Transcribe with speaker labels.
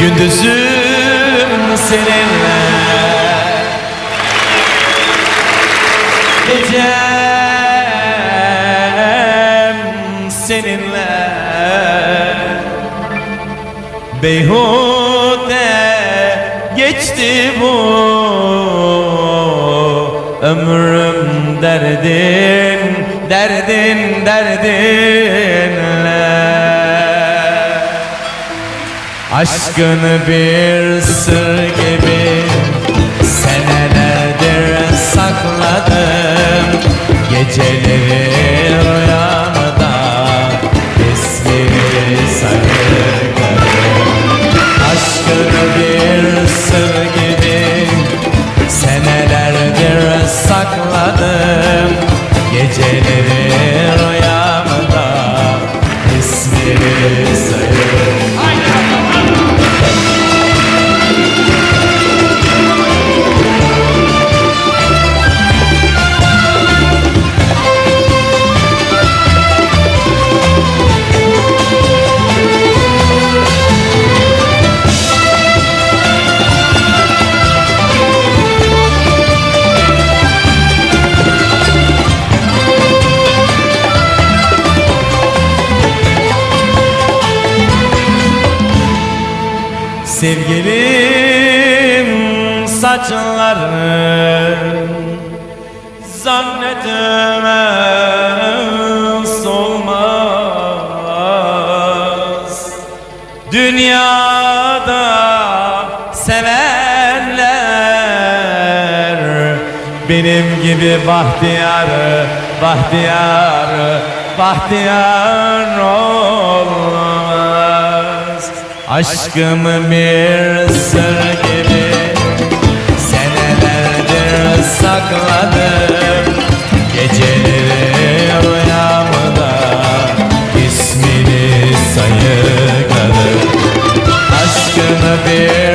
Speaker 1: Gündüzüm seninle Gecem seninle. Beyhude geçti bu Ömrüm derdin, derdin, derdinle. Aşkını bir sır gibi Sevgilim saçlarını zannetmez olmaz Dünyada sevenler benim gibi bahtiyar, bahtiyar, bahtiyar olmaz Aşkımı bir sır gibi senelerdir sakladım. Geceleri rüyamda ismini sayıkladım. Aşkını bir